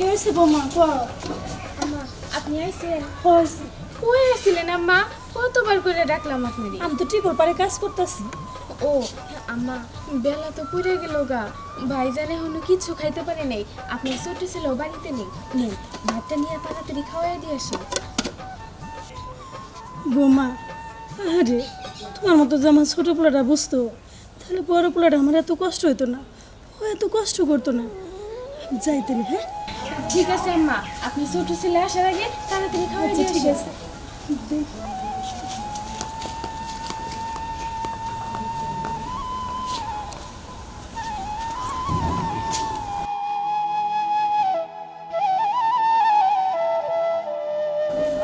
কি হয়েছে বৌমা কর আম্মা আপনি আইছেন? হয়েছে। কই আসছিলেন আম্মা? কতবার করে ডাকলাম আমি তো ঠিক পারে কাজ করতেছি। ও আম্মা বেলা তো পুড়ে গেল গা। ভাইজান এখনও কিছু খাইতে পারে নাই। আপনি ছোট ছিল বাড়িতে নেই। নেই ভাতটা নিয়ে তাড়াতাড়ি খাওয়াই দিয়ে আসি। বৌমা আরে তোমার মতো যে আমার ছোটো পোলাটা বুঝতো তাহলে বড় পোলাটা আমার এত কষ্ট হতো না। ও এত কষ্ট করতো না। আমি যাই তাহলে হ্যাঁ? ঠিক আছে আম্মা। আপনি ছোট ছেলে আসার আগে তাড়াতাড়ি খাওয়াই আচ্ছা দিয়ে ঠিক আছে।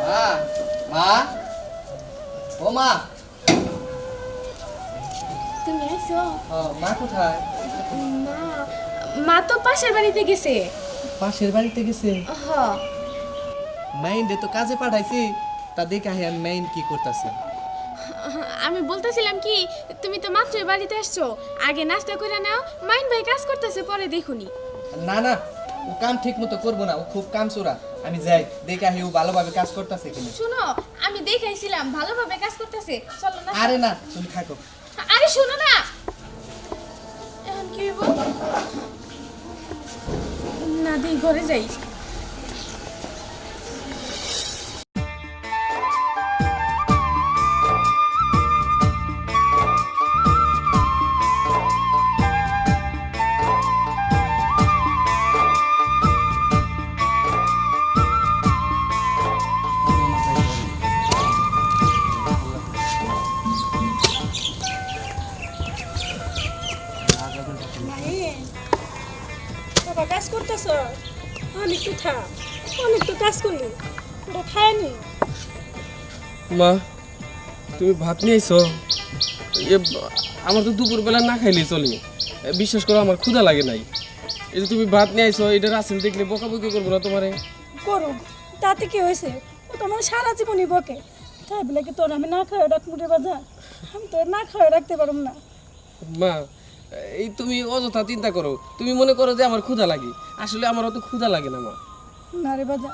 মা মা। ও মা। তুমি আইছো মা কোথায়? মা মা তো পাশের বাড়িতে গেছে। পাশের বাড়িতে গেছে। হ মাইন রে তো কাজে পাঠাইছি তা দেখে আহি আমি মাইন কি করতেছে। আমি বলতেছিলাম কি তুমি তো মাত্রই বাড়িতে আসছো আগে নাস্তা করে নাও মাইন ভাই কাজ করতেছে পরে দেখুনি। না না ও কাম ঠিক মতো করব না ও খুব কাম চোরা আমি যাই দেখে আহি ও ভালোভাবে কাজ করতেছে কিনা। শুনো আমি দেখাইছিলাম ভালোভাবে কাজ করতেছে চলো না আরে না তুমি থাকো আরে শোনো না! এখন কি হইব? না দিই ঘরে যাই। কাজ করলি? ওটা খায়নি মা তুমি ভাত নিয়ে আইছো? এ ব- আমার তো দুপুরবেলা না খাইলে চলে। বিশ্বাস করো আমার ক্ষুধা লাগে নাই। এই যে তুমি ভাত নিয়ে আইছো এটা রাসেল দেখলে বকাবকি করব না তোমারে? করুক তাতে কি হয়েছে? ও তো আমার সারা জীবনই বকে। তাই বলে কি তোর আমি না খাওয়া রাখ মুটে বাজা? আমি তো না খাওয়া রাখতে পারব না। মা এই তুমি অযথা চিন্তা করো। তুমি মনে করো যে আমার ক্ষুধা লাগে। আসলে আমার অত ক্ষুধা লাগে না মা। না রে বাজা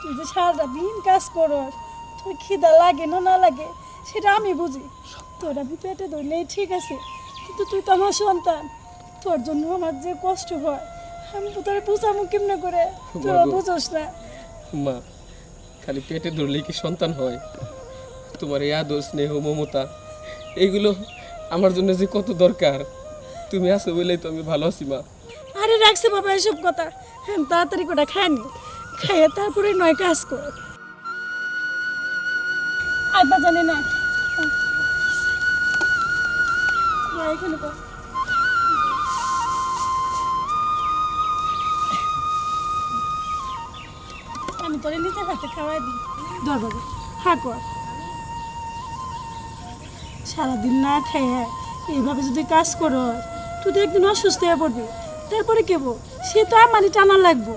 তুই যে সারাটা দিন কাজ করো তোর খিদা লাগে না না লাগে সেটা আমি বুঝি। তোর আমি পেটে ধরলেই ঠিক আছে কিন্তু তুই তো আমার সন্তান তোর জন্য আমার যে কষ্ট হয় আমি তো তোর বুঝামো কেমনে করে? তোরা। বুঝোস না। মা খালি পেটে ধরলেই কি সন্তান হয়? তোমার এই আদর স্নেহ মমতা এইগুলো আমার জন্য যে কত দরকার। তুমি আছো বলেই তো আমি ভালো আছি মা। রাখছে বাবা এসব কথা। হ্যাঁ তাড়াতাড়ি করে খায়নি খাইয়ে তারপরে নয় কাজ কর। আব্বা জানে না আমি তোরে নিজের হাতে খাওয়াই দিই। ধর বাবা হা কর। সারাদিন না খেয়ে এইভাবে যদি কাজ করো তুই তো একদিন অসুস্থ হয়ে পড়বি। তারপরে কেব? সে তো আমারই টানা লাগবো।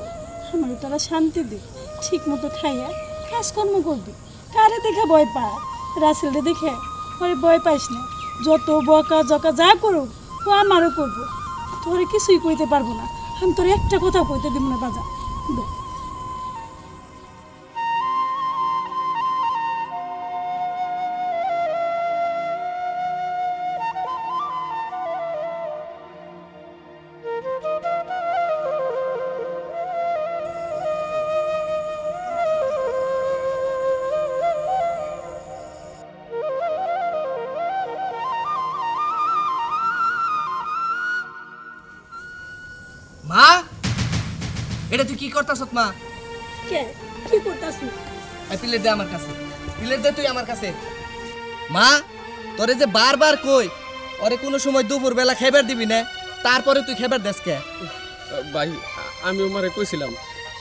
আমারও তারা শান্তি দি ঠিক মতো খাইয়া কাজকর্ম করবি। কারে দেখে ভয় পা রাসেলরে দেখে? ওরে ভয় পাইস না। যত বকা জকা যা করুক, ও আমারও করব। তোরে কিছুই কইতে পারব না। আমি তোর একটা কথা কইতে দিব না, বাজা। এটা তুই কি করতাস মা কে? কি করতাছি এই প্লেট দে আমার কাছে। প্লেট দে তুই আমার কাছে। মা তোরে যে বারবার কই ওরে কোনো সময় দুপুর বেলা খেবার দিবি না তারপরে তুই খেবার দেস কে? ভাই আমি ওমারে কইছিলাম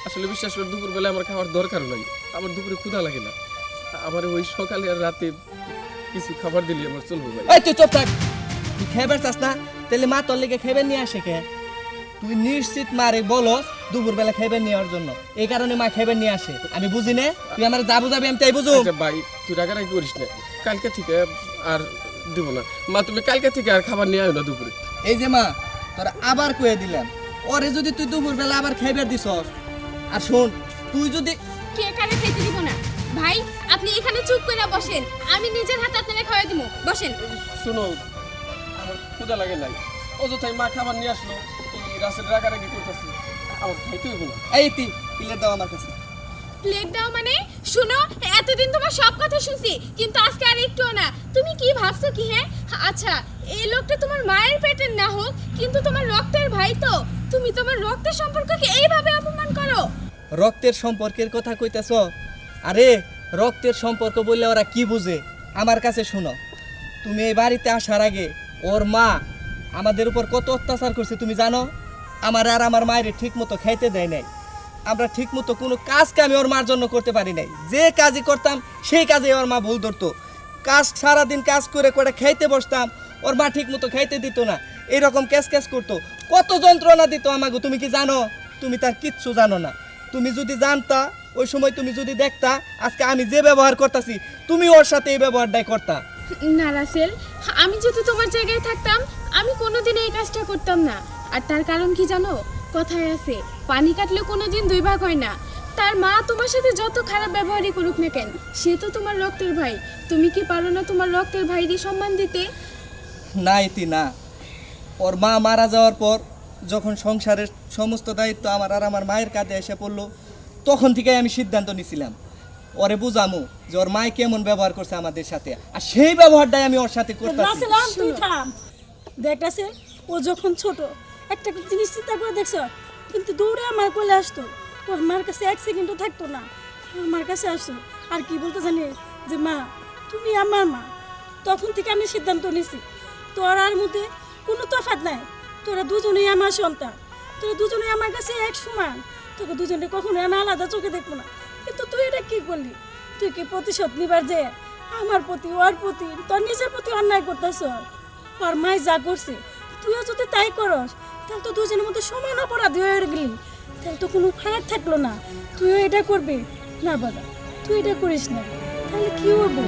আসলে বিশ্বাস করে দুপুরবেলা আমার খাওয়ার দরকার নাই। আমার দুপুরে ক্ষুধা লাগে না। আমার ওই সকালে আর রাতে কিছু খাবার দিলে আমার চলবে ভাই এই তুই চুপ থাক। তুই খেবার চাস না তাহলে মা তোর লেগে খেবার নিয়ে আসে কে? তুই নিশ্চিত মারে বলস দুপুর বেলা খেবার নেওয়ার জন্য। এই কারণে মা খেবার নিয়ে আসে। আমি বুঝি না? তুই আমার যা বুঝাবি আমি তাই বুঝু আচ্ছা ভাই তুই রাগারাগি করিস না। কালকে থেকে আর দিব না। মা তুমি কালকে থেকে আর খাবার নিয়ে আয় না দুপুরে। এই যে মা তোরা আবার কয়ে দিলাম। ওরে যদি তুই দুপুর বেলা আবার খাইবার দিস আর শোন তুই যদি কে কারে খাইতে দিব না? ভাই আপনি এখানে চুপ করে বসেন। আমি নিজের হাতে আপনাকে খাওয়াই দিব। বসেন। শুনো আমার ক্ষুদা লাগে নাই। অযথাই মা খাবার নিয়ে আসলো। রাসেল রাগারাগি করতেছে। আমার খাইতে হইব না। এই তুই প্লেট দাও আমার কাছে। প্লেট দাও মানে? শুনো এতদিন তোমার সব কথা শুনছি কিন্তু আজকে আর একটুও না। তুমি কি ভাবছ কি হ্যাঁ? আচ্ছা এই লোকটা তোমার মায়ের পেটের না হোক কিন্তু তোমার রক্তের ভাই তো। তুমি তোমার রক্তের সম্পর্ককে এইভাবে অপমান করো। রক্তের সম্পর্কের কথা কইতেছ? আরে রক্তের সম্পর্ক বললে ওরা কি বুঝে? আমার কাছে শোনো তুমি এই বাড়িতে আসার আগে ওর মা আমাদের উপর কত অত্যাচার করছে তুমি জানো? আমার আর আমার মায়ের ঠিক মতো খাইতে দেয় নাই। আমরা ঠিক মতো কোনো কাজকে আমি ওর মার জন্য করতে পারি নাই। যে কাজই করতাম, সেই কাজে ওর মা ভুল ধরতো। কাজ সারাদিন কাজ করে করে খাইতে বসতাম, ওর মা ঠিক মতো খাইতে দিত না। এরকম ক্যাশ ক্যাশ করতো। কত যন্ত্রণা দিত আমাকে তুমি কি জানো? তুমি তার কিচ্ছু জানো না। তুমি যদি জানতা, ওই সময় তুমি যদি দেখতা, আজকে আমি যে ব্যবহার করতেছি, তুমি ওর সাথে এই ব্যবহারটাই করতা। না, রাসেল, আমি যদি তোমার জায়গায় থাকতাম, আমি কোনোদিন এই কাজটা করতাম না। আর তার কারণ কি জানো? কথায় আছে পানি কাটলে কোনোদিন দুই ভাগ হয় না। তার মা তোমার সাথে যত খারাপ ব্যবহারই করুক না কেন সে তো তোমার রক্তের ভাই। তুমি কি পারো না তোমার রক্তের ভাইরই সম্মান দিতে? না ইতি না। ওর মা মারা যাওয়ার পর যখন সংসারের সমস্ত দায়িত্ব আমার আর আমার মায়ের কাঁধে এসে পড়ল তখন থেকেই আমি সিদ্ধান্ত নিছিলাম ওরে বুঝামু যে ওর মায় কেমন ব্যবহার করছে আমাদের সাথে। আর সেই ব্যবহারটাই আমি ওর সাথে করতেছি। রাসেলাম দেখ রাসেল ও যখন ছোট একটা জিনিস চিন্তা করে দেখছ? কিন্তু দৌড়ে আমার কোলে আসতো। ও আমার কাছে এক সেকেন্ডও থাকতো না। আমার কাছে আসতো। আর কি বলতে জানি? যে, মা, তুমি আমার মা। তখন থেকে আমি সিদ্ধান্ত নিছি তোর আর মধ্যে কোনো তফাৎ নাই। তোরা দুজনেই আমার সন্তান। তোরা দুজনেই আমার কাছে এক সমান। তোকে দুজনে কখনো আমি আলাদা চোখে দেখব না। কিন্তু তুই এটা কি করলি? তুই কি প্রতিশোধ নিবার যে আমার প্রতি, ওর প্রতি, তোর নিজের প্রতি অন্যায় করতেছ? ওর মাই যা করছে, তুইও যদি তাই করস তাহলে তো দুজনের মধ্যে সমান অপরাধী হয়ে গেলি। তাহলে তো কোনো ফারাক থাকল না। তুইও এটা করবি? না বাবা, তুই এটা করিস না। তাহলে কি হব?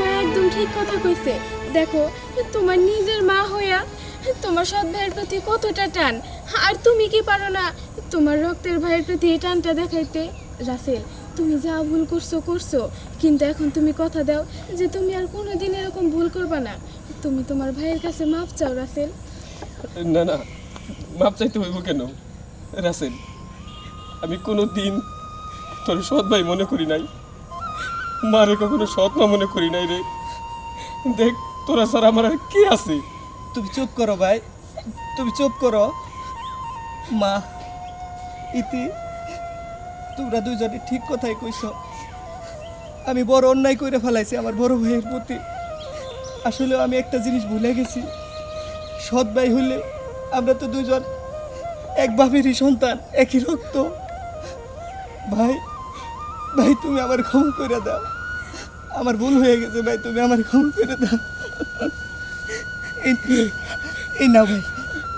মা একদম ঠিক কথা কইছে। দেখো, তোমার নিজের মা হইয়া তোমার সৎ ভাইয়ের প্রতি কতটা টান? আর তুমি কি পারো না তোমার রক্তের ভাইয়ের প্রতি এই টানটা দেখাইতে? রাসেল, তুমি যা ভুল করছ করছ। কিন্তু এখন তুমি কথা দাও যে তুমি আর কোনো দিন এরকম ভুল করবা না। তুমি তোমার ভাইয়ের কাছে মাপ চাও, রাসেল। না না, মাপ চাইতে হইব কেন? রাসেল, আমি কোনো দিন তোর সৎ ভাই মনে করি নাই। মারে কখনো সৎ মা মনে করি নাই রে। দেখ, তোরা স্যার আমার আর কি আছে? তুমি চুপ করো ভাই। তুমি চুপ করো। মা, ইতি, তোমরা দুইজনে ঠিক কথাই কইছ। আমি বড় অন্যায় করে ফেলাইছি আমার বড় ভাইয়ের প্রতি। আসলে আমি একটা জিনিস ভুলে গেছি। সৎ ভাই হইলে আমরা তো দুজন এক বাপেরই সন্তান, একই রক্ত। ভাই ভাই, তুমি আমার ক্ষমা করে দাও। আমার ভুল হয়ে গেছে, ভাই, তুমি আমার ক্ষমা করে দাও। এই নাও ভাই,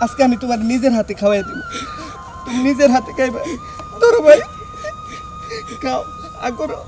আজকে আমি তোমার নিজের হাতে খাওয়াই দেব। তুমি নিজের হাতে খাইবা। ধরো ভাই, খাও আ করো